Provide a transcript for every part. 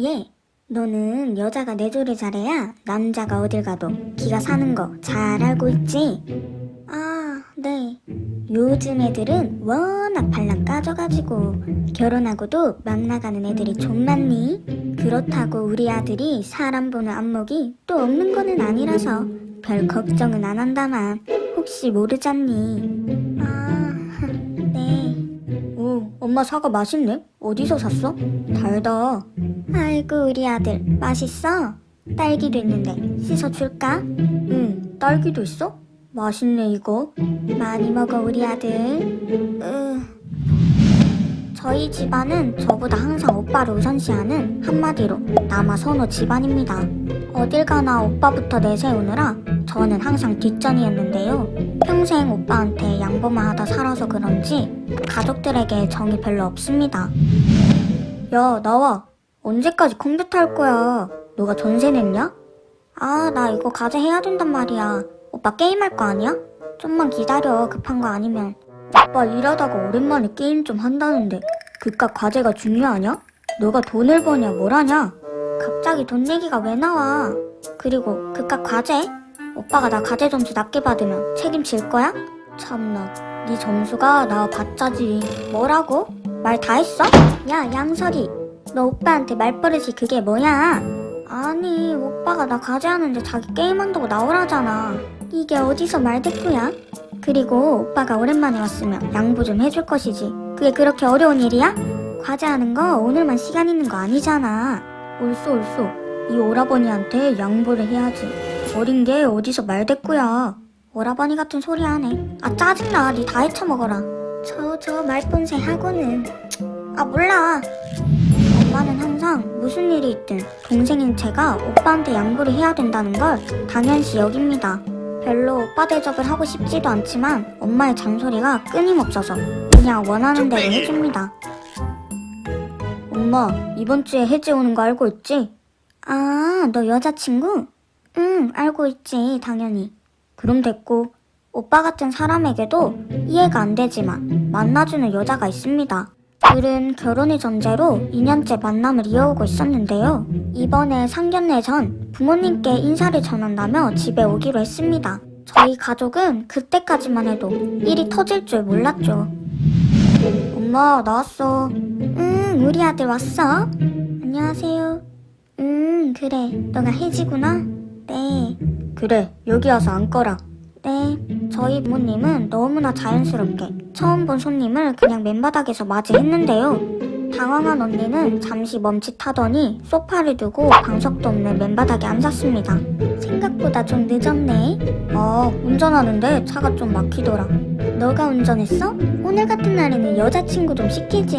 예. 너는 여자가 내조를 잘해야 남자가 어딜 가도 기가 사는 거 잘 알고 있지? 아, 네. 요즘 애들은 워낙 발랑 까져가지고 결혼하고도 막 나가는 애들이 좀 많니? 그렇다고 우리 아들이 사람 보는 안목이 또 없는 거는 아니라서 별 걱정은 안 한다만 혹시 모르잖니? 아, 엄마 사과 맛있네. 어디서 샀어? 달다. 아이고 우리 아들 맛있어? 딸기도 있는데 씻어줄까? 응 딸기도 있어? 맛있네 이거 많이 먹어 우리 아들 으... 저희 집안은 저보다 항상 오빠를 우선시하는 한마디로 남아 선호 집안입니다 어딜 가나 오빠부터 내세우느라 저는 항상 뒷전이었는데요 평생 오빠한테 양보만 하다 살아서 그런지 가족들에게 정이 별로 없습니다 야 나와 언제까지 컴퓨터 할 거야? 너가 전세 냈냐? 아, 나 이거 과제 해야 된단 말이야. 오빠 게임할 거 아니야? 좀만 기다려, 급한 거 아니면. 오빠 일하다가 오랜만에 게임 좀 한다는데 그깟 과제가 중요하냐? 너가 돈을 버냐, 뭘 하냐? 갑자기 돈 얘기가 왜 나와? 그리고 그깟 과제? 오빠가 나 과제 점수 낮게 받으면 책임질 거야? 참나, 네 점수가 나와봤자지. 뭐라고? 말 다 했어? 야, 양설이. 너 오빠한테 말버릇이 그게 뭐야? 아니, 오빠가 나 과제하는데 자기 게임한다고 나오라잖아. 이게 어디서 말대꾸야? 그리고 오빠가 오랜만에 왔으면 양보 좀 해줄 것이지. 그게 그렇게 어려운 일이야? 과제하는 거 오늘만 시간 있는 거 아니잖아. 옳소, 옳소. 이 오라버니한테 양보를 해야지. 어린 게 어디서 말대꾸야. 오라버니 같은 소리 하네. 아, 짜증나. 니 다 헤쳐먹어라. 저, 저 말본새 하고는. 아, 몰라. 엄마는 항상 무슨 일이 있든 동생인 제가 오빠한테 양보를 해야 된다는 걸 당연시 여깁니다. 별로 오빠 대접을 하고 싶지도 않지만 엄마의 잔소리가 끊임없어서 그냥 원하는 대로 해줍니다. 엄마, 이번 주에 혜지 오는 거 알고 있지? 아, 너 여자친구? 응, 알고 있지, 당연히. 그럼 됐고, 오빠 같은 사람에게도 이해가 안 되지만 만나주는 여자가 있습니다. 둘은 결혼을 전제로 2년째 만남을 이어오고 있었는데요. 이번에 상견례 전 부모님께 인사를 전한다며 집에 오기로 했습니다. 저희 가족은 그때까지만 해도 일이 터질 줄 몰랐죠. 엄마, 나왔어. 응, 우리 아들 왔어? 안녕하세요. 음, 그래. 너가 혜지구나? 네. 그래, 여기 와서 앉거라. 네, 저희 부모님은 너무나 자연스럽게 처음 본 손님을 그냥 맨바닥에서 맞이했는데요. 당황한 언니는 잠시 멈칫하더니 소파를 두고 방석도 없는 맨바닥에 앉았습니다. 생각보다 좀 늦었네. 아, 운전하는데 차가 좀 막히더라. 너가 운전했어? 오늘 같은 날에는 여자친구 좀 시키지.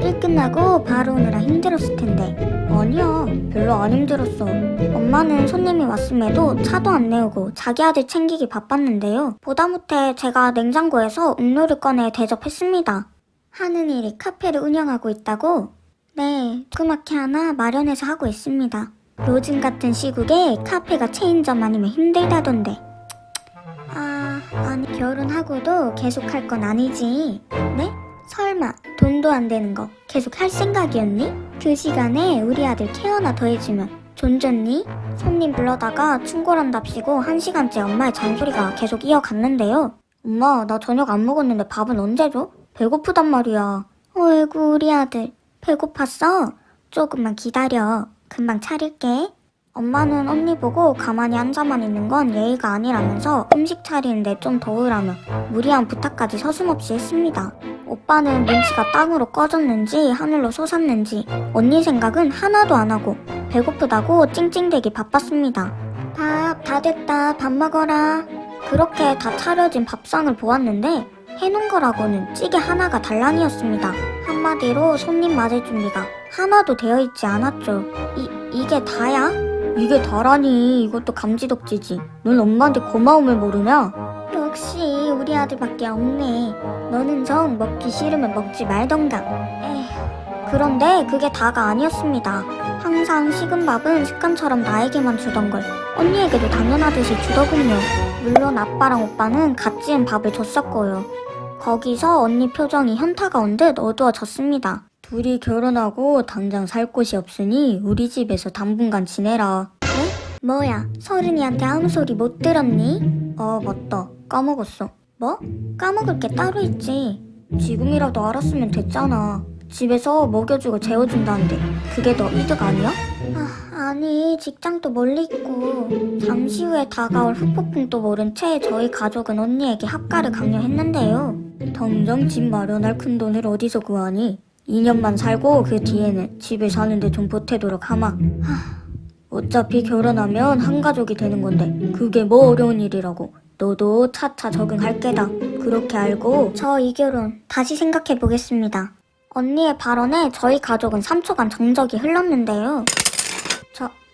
일 끝나고 바로 오느라 힘들었을 텐데. 아니야, 별로 안 힘들었어. 엄마는 손님이 왔음에도 차도 안 내오고 자기 아들 챙기기 바빴는데요. 보다 못해 제가 냉장고에서 음료를 꺼내 대접했습니다. 하는 일이 카페를 운영하고 있다고? 네, 조그맣게 하나 마련해서 하고 있습니다. 요즘 같은 시국에 카페가 체인점 아니면 힘들다던데. 아, 아니 결혼하고도 계속 할 건 아니지. 네? 설마 돈도 안 되는 거 계속 할 생각이었니? 그 시간에 우리 아들 케어나 더 해주면 존졌니? 손님 불러다가 충고란답시고 한 시간째 엄마의 잔소리가 계속 이어갔는데요. 엄마, 나 저녁 안 먹었는데 밥은 언제 줘? 배고프단 말이야. 어이구, 우리 아들. 배고팠어? 조금만 기다려. 금방 차릴게. 엄마는 언니 보고 가만히 앉아만 있는 건 예의가 아니라면서 음식 차리는데 좀 도우라며 무리한 부탁까지 서슴없이 했습니다. 오빠는 눈치가 땅으로 꺼졌는지 하늘로 솟았는지 언니 생각은 하나도 안 하고 배고프다고 찡찡대기 바빴습니다. 밥 다 됐다. 밥 먹어라. 그렇게 다 차려진 밥상을 보았는데 해놓은 거라고는 찌개 하나가 달랑이었습니다. 한마디로 손님 맞을 준비가 하나도 되어 있지 않았죠. 이, 이게 다야? 이게 다라니 이것도 감지덕지지. 넌 엄마한테 고마움을 모르냐? 역시 우리 아들밖에 없네. 너는 정 먹기 싫으면 먹지 말던가. 에휴. 그런데 그게 다가 아니었습니다. 항상 식은 밥은 습관처럼 나에게만 주던 걸 언니에게도 당연하듯이 주더군요. 물론 아빠랑 오빠는 갓 지은 밥을 줬었고요. 거기서 언니 표정이 현타가 온 듯 어두워졌습니다. 둘이 결혼하고 당장 살 곳이 없으니 우리 집에서 당분간 지내라. 네? 뭐야, 서른이한테 아무 소리 못 들었니? 아, 맞다. 까먹었어. 뭐? 까먹을 게 따로 있지. 지금이라도 알았으면 됐잖아. 집에서 먹여주고 재워준다는데 그게 더 이득 아니야? 아, 아니 직장도 멀리 있고 잠시 후에 다가올 후폭풍도 모른 채 저희 가족은 언니에게 합가를 강요했는데요. 당장 집 마련할 큰 돈을 어디서 구하니? 2년만 살고 그 뒤에는 집을 사는데 좀 보태도록 하마. 하, 어차피 결혼하면 한 가족이 되는 건데 그게 뭐 어려운 일이라고. 너도 차차 적응할 게다. 그렇게 알고 저 이 결혼 다시 생각해 보겠습니다. 언니의 발언에 저희 가족은 3초간 정적이 흘렀는데요.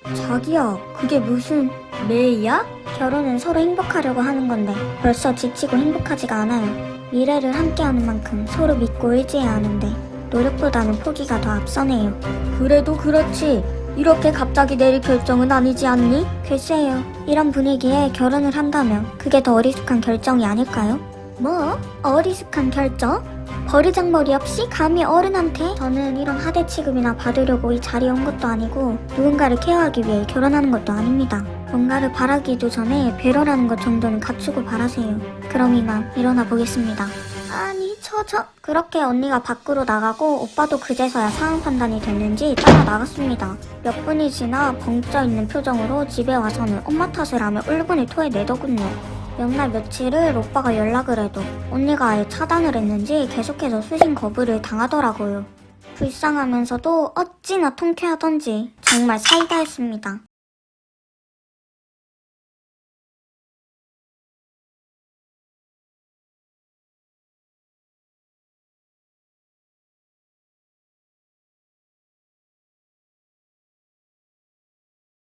자, 자기야, 그게 무슨 매야? 결혼은 서로 행복하려고 하는 건데 벌써 지치고 행복하지가 않아요. 미래를 함께하는 만큼 서로 믿고 의지해야 하는데 노력보다는 포기가 더 앞서네요. 그래도 그렇지. 이렇게 갑자기 내릴 결정은 아니지 않니? 글쎄요. 이런 분위기에 결혼을 한다면 그게 더 어리숙한 결정이 아닐까요? 뭐? 어리숙한 결정? 버르장머리 없이 감히 어른한테? 저는 이런 하대 취급이나 받으려고 이 자리에 온 것도 아니고 누군가를 케어하기 위해 결혼하는 것도 아닙니다. 뭔가를 바라기도 전에 배려라는 것 정도는 갖추고 바라세요. 그럼 이만 일어나 보겠습니다. 아니 저저 그렇게 언니가 밖으로 나가고 오빠도 그제서야 상황 판단이 됐는지 따라 나갔습니다. 몇 분이 지나 벙쪄 있는 표정으로 집에 와서는 엄마 탓을 하며 울분을 토해내더군요. 몇날 며칠을 오빠가 연락을 해도 언니가 아예 차단을 했는지 계속해서 수신 거부를 당하더라고요. 불쌍하면서도 어찌나 통쾌하던지 정말 사이다였습니다.